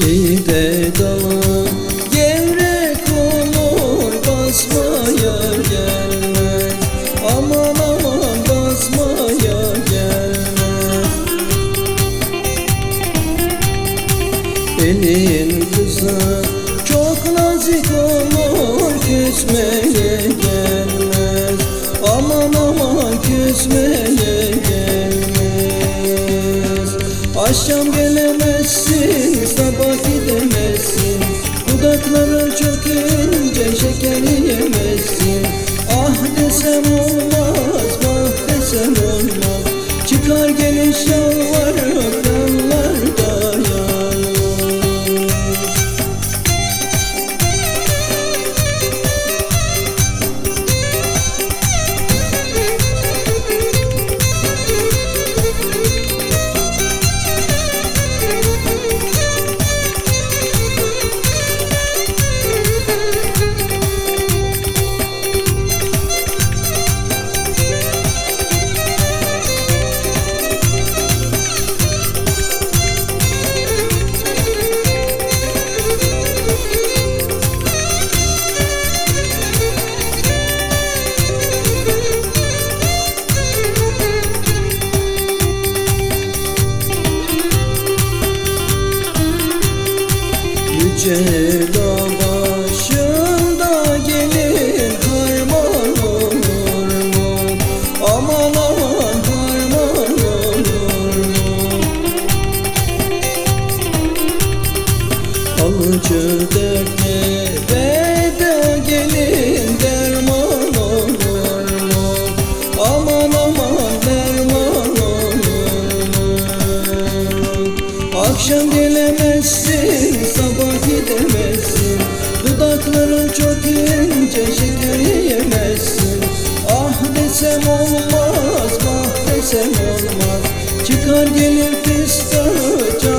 Cide dalı gevrek olur basmaya gelmez. Aman aman basmaya gelmez. Elin kısa çok nazik olur küsmeye gelmez. Aman aman küsmeye Akşam gelemezsin sabah gidemezsin. Dudakları çok ince şeker yemezsin. Ah desem olmaz vah desem olmaz. Çıkar geliş yalvarıp Dağ başında gelin harman olur mu? Aman aman harman olur mu? Alıcı dertlere de gelin derman olur mu? Aman aman derman olur mu? Akşam gelemezsin, sabah gecikleyemezsin Ah desem olmaz, bah desem olmaz. Çıkar gelir pistacı